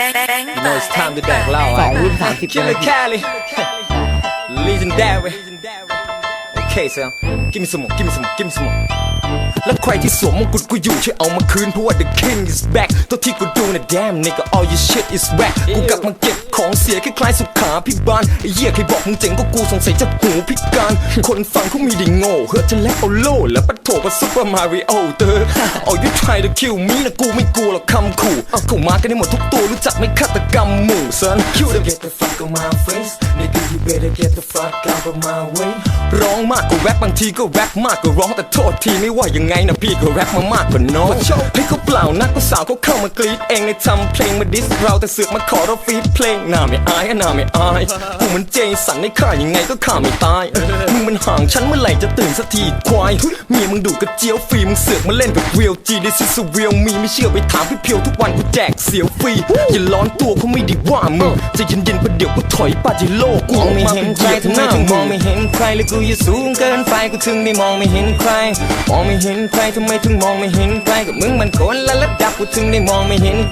You know it's time to แดกเหล้าสองรุ่นสามสิบ Killer Cali Legendary Okay so give me some more give me some more give me some more แล้วใครที่สวมมงกุฎกูอยู่ช่วยเอามาคืนเพราะว่า the king is back ตัวที่กูดูนะ damn nigga all your shit is whack กูกลับมาเก็บของเสียคล้ายๆสุขาพิบาลไอ้เหี้ยใครบอกมึงเจ๋งก็กูสงสัยจะหูพิการ คนฟังเขามีไดีโง่เฮ้อจะแล้วเอาโล่แล้วปะโถกับซุปเปอร์มาริโอเตอร์ all you try to kill me นะกูไม่กลัวหรอกคำขู่เอาเข้ามากันได้หมดทุกตัวรู้จักไหม่ฆาตกรรมหมู่ son you the get the fuck on my face nigga you better get the fuck out of my way ร้องมากกว่าแรปบางทีก็แรปมากกว่าร้องแต่โทษทีไม่ว่ายังไงนะพี่ก็แรปมามากกว่าน้องให้เขาเปล่านักก็สาวเขาเข้ามากรีดเองในทำเพลงมาดิสเราแต่เสือกมาขอเราฟีดเพลงหน้าไม่อายหน้าไม่อายกูมันเจสันในข่ายังไงก็ข่าไม่ตาย มึงมันห่างฉันเมื่อไหร่จะตื่นสักทีควายเมียมึงดูกระเจียวฟรีมึงเสือกมาเล่นกับเรียลจีดิซิสเรียลมีไม่เชื่อไปถามพี่เพียวทุกวันกูแจกเสียวฟรีอย่าร้อนตัวเขาไม่ด้ว่ามึงจะเย็นๆประเดี๋ยวกูถอยปาจิโลกูมองไม่มาเห็นใครหี้ยทำไมถึงมองไม่เห็นใครและกูอยู่สูงเกินไปกูถึงได้มองไม่เห็นใครมองไม่เห็นใครทำไมถึงมองไม่เห็นใครกับมึงมันคนละระดับกูถึงได้มองไม่เห็น